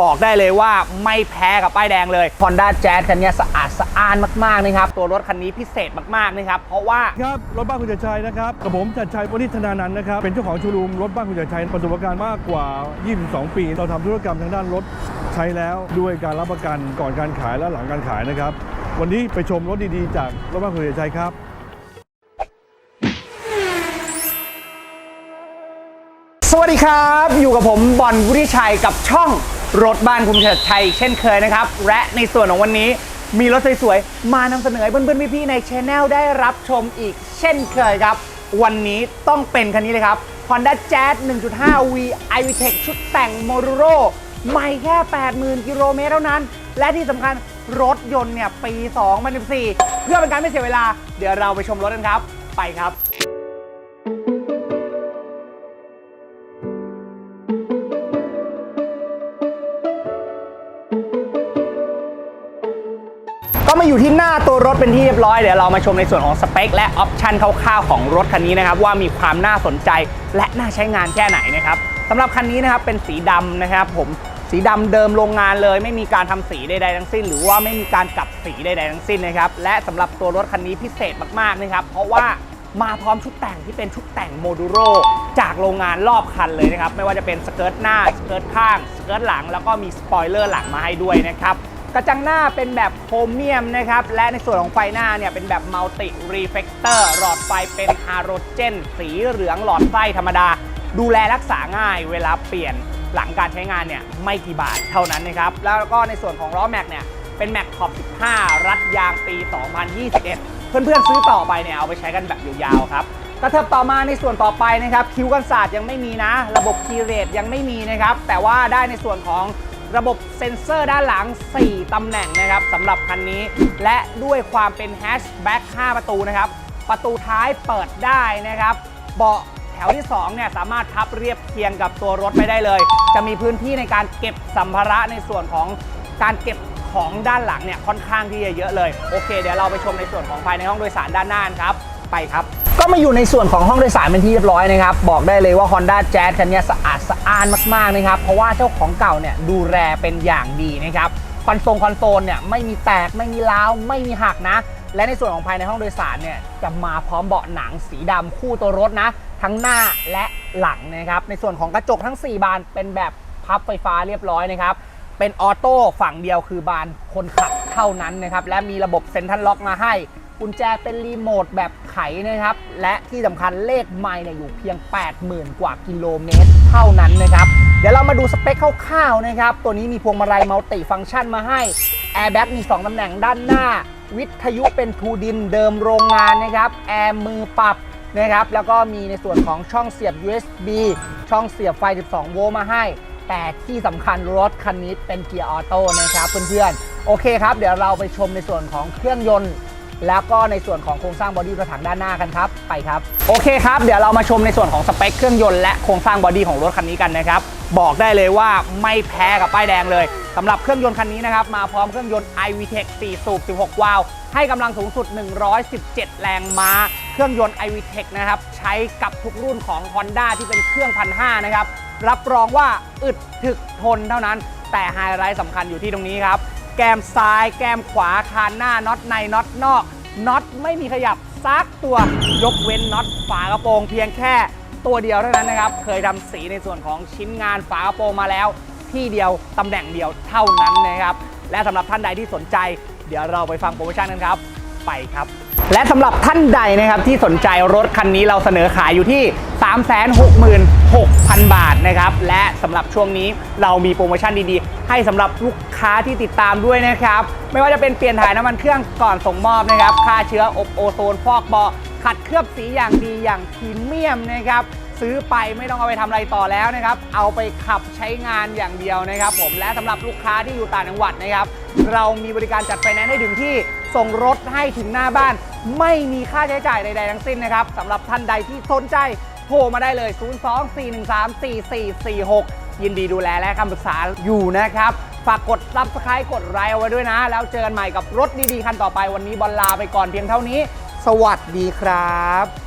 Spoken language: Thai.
บอกได้เลยว่าไม่แพ้กับป้ายแดงเลย Honda Jazz คันนี้สะอาดสะอ้านมากๆนะครับ ตัวรถคันนี้พิเศษมากๆนะครับ เพราะว่า ครับ รถบ้านคุณจัดชัยนะครับกับผมจัดชัยวณิธนานันท์นะครับ เป็นเจ้าของโชว์รูมรถบ้านคุณจัดชัยประสบการณ์มากกว่า 22 ปี เราทำธุรกรรมทางด้านรถใช้แล้วด้วยการรับประกันก่อนการขายและหลังการขายนะครับ วันนี้ไปชมรถดีๆ จากรถบ้านคุณจัดชัยครับสวัสดีครับ อยู่กับผมบอลวุฒิชัยกับช่อง รถบ้านคุณเฉิดชัยเช่นเคยนะครับ และในส่วนของวันนี้มีรถสวยๆ มานำเสนอให้เพื่อนๆ พี่ๆ ในช anel ได้รับชมอีกเช่นเคยครับ วันนี้ต้องเป็นคันนี้เลยครับ Honda Jazz 1.5 V iVTEC ชุดแต่ง m o r o r o ใหม่แค่ 80,000 กิโลเมตรเท่านั้น และที่สำคัญรถยนต์เนี่ยปี 2014 เพื่อเป็นการไม่เสียเวลา เดี๋ยวเราไปชมรถกันครับ ไปครับ ที่หน้าตัวรถเป็นที่เรียบร้อยเดี๋ยวเรามาชมในส่วนของสเปคและออปชันคร่าวๆของรถคันนี้นะครับว่ามีความน่าสนใจและน่าใช้งานแค่ไหนนะครับสำหรับคันนี้นะครับเป็นสีดำนะครับผมสีดำเดิมโรงงานเลย ไม่มีการทำสีใดๆทั้งสิ้น หรือว่าไม่มีการกลับสีใดๆทั้งสิ้นนะครับและสำหรับตัวรถคันนี้พิเศษมากๆนะครับเพราะว่ามาพร้อมชุดแต่งที่เป็นชุดแต่งโมดูโรจากโรงงานรอบคันเลยนะครับไม่ว่าจะเป็นสเกิร์ตหน้าสเกิร์ตข้างสเกิร์ตหลังแล้วก็มีสปอยเลอร์หลังมาให้ด้วยนะครับ กระจังหน้าเป็นแบบโครเมียมนะครับ และในส่วนของไฟหน้าเนี่ยเป็นแบบมัลติรีเฟกเตอร์หลอดไฟเป็นฮาโรเจน สีเหลืองหลอดไฟธรรมดา ดูแลรักษาง่ายเวลาเปลี่ยนหลังการใช้งานเนี่ยไม่กี่บาทเท่านั้นนะครับ แล้วก็ในส่วนของล้อแม็กเนี่ยเป็นแม็กขอบ 15 รัดยางปี 2021 เพื่อนๆซื้อต่อไปเนี่ยเอาไปใช้กันแบบยาวๆครับกระเทิบต่อมาในส่วนต่อไปนะครับ คิ้วกันศาสตร์ยังไม่มีนะ ระบบคีเรทยังไม่มีนะครับ แต่ว่าได้ในส่วนของ ระบบเซ็นเซอร์ด้านหลัง 4 ตำแหน่งนะครับสำหรับคันนี้ และด้วยความเป็นแฮชแบ็ก5ประตูนะครับ ประตูท้ายเปิดได้นะครับ เบาะแถวที่ 2 เนี่ย สามารถพับเรียบเคียงกับตัวรถไปได้เลย จะมีพื้นที่ในการเก็บสัมภาระในส่วนของการเก็บของด้านหลังเนี่ยค่อนข้างที่จะเยอะเลย โอเค เดี๋ยวเราไปชมในส่วนของภายในห้องโดยสารด้านหน้านครับ ไปครับ ก็มาอยู่ในส่วนของห้องโดยสารเป็นที่เรียบร้อยนะครับ บอกได้เลยว่า Honda Jazz คันนี้สะอาดสะอ้านมากๆนะครับ เพราะว่าเจ้าของเก่าเนี่ยดูแลเป็นอย่างดีนะครับ คอนโซลคอนโซลเนี่ยไม่มีแตกไม่มีร้าวไม่มีหักนะ และในส่วนของภายในห้องโดยสารเนี่ยจะมาพร้อมเบาะหนังสีดำคู่ตัวรถนะ ทั้งหน้าและหลังนะครับ ในส่วนของกระจกทั้ง 4 บานเป็นแบบพับไฟฟ้าเรียบร้อยนะครับ เป็นออโต้ฝั่งเดียวคือบานคนขับเท่านั้นนะครับ และมีระบบเซ็นทรัลล็อกมาให้ กุญแจเป็นรีโมทแบบไขนะครับ และที่สำคัญเลขไมล์เนี่ยอยู่เพียง 80,000 กว่ากิโลเมตร เท่านั้นนะครับ เดี๋ยวเรามาดูสเปคคร่าวๆนะครับ ตัวนี้มีพวงมาลัยมัลติฟังก์ชันมาให้แอร์แบ็กมี 2ตำแหน่งด้านหน้า วิทยุเป็นทูดินเดิมโรงงานนะครับ แอร์มือปรับนะครับ แล้วก็มีในส่วนของช่องเสียบ USB ช่องเสียบไฟ 12 โวลต์มาให้ แต่ที่สำคัญรถคันนี้เป็นเกียร์ออโต้นะครับเพื่อนๆ โอเคครับ เดี๋ยวเราไปชมในส่วนของเครื่องยนต์ แล้วก็ในส่วนของโครงสร้างบอดี้กระถางด้านหน้ากันครับ ไปครับ โอเคครับ เดี๋ยวเรามาชมในส่วนของสเปคเครื่องยนต์และโครงสร้างบอดี้ของรถคันนี้กันนะครับ บอกได้เลยว่าไม่แพ้กับป้ายแดงเลยสำหรับเครื่องยนต์คันนี้นะครับ มาพร้อมเครื่องยนต์ iVTEC 4 สูบ 16 วาล์วให้กำลังสูงสุด 117 แรงม้า เครื่องยนต์ iVTEC นะครับ ใช้กับทุกรุ่นของ Honda ที่เป็นเครื่องพันห้านะครับ รับรองว่าอึดถึกทนเท่านั้น แต่ไฮไลท์สำคัญอยู่ที่ตรงนี้ครับ แก้มซ้าย แก้มขวาคานหน้าน็อตในน็อตนอกน็อตไม่มีขยับซักตัวยกเว้นน็อตฝากระโปรงเพียงแค่ตัวเดียวเท่านั้นนะครับ เคยทำสีในส่วนของชิ้นงานฝากระโปรงมาแล้ว ที่เดียวตำแหน่งเดียวเท่านั้นนะครับ และสำหรับท่านใดที่สนใจ เดี๋ยวเราไปฟังโปรโมชั่นกันครับ ไปครับ และสำหรับท่านใดนะครับที่สนใจรถคันนี้เราเสนอขายอยู่ที่ 366,000 บาทนะครับ และสำหรับช่วงนี้เรามีโปรโมชั่นดีๆ ให้สำหรับลูกค้าที่ติดตามด้วยนะครับ ไม่ว่าจะเป็นเปลี่ยนถ่ายน้ำมันเครื่องก่อนส่งมอบนะครับ ค่าเชื้ออบโอโซนฟอกเบาะขัดเคลือบสีอย่างดีอย่างพรีเมียมนะครับ ซื้อไปไม่ต้องเอาไปทำอะไรต่อแล้วนะครับ เอาไปขับใช้งานอย่างเดียวนะครับ ผมและสำหรับลูกค้าที่อยู่ต่างจังหวัดนะครับ เรามีบริการจัดไฟแนนซ์ให้ถึงที่ส่งรถให้ถึงหน้าบ้าน ไม่มีค่าใช้จ่ายใดๆทั้งสิ้นนะครับสำหรับท่านใดที่สนใจโทรมาได้เลย 024134446 ยินดีดูแลและคำปรึกษาอยู่นะครับ ฝากกด subscribe กดไลค์เอาไว้ด้วยนะ แล้วเจอกันใหม่กับรถดีๆ คันต่อไปวันนี้บอลลาไปก่อนเพียงเท่านี้ สวัสดีครับ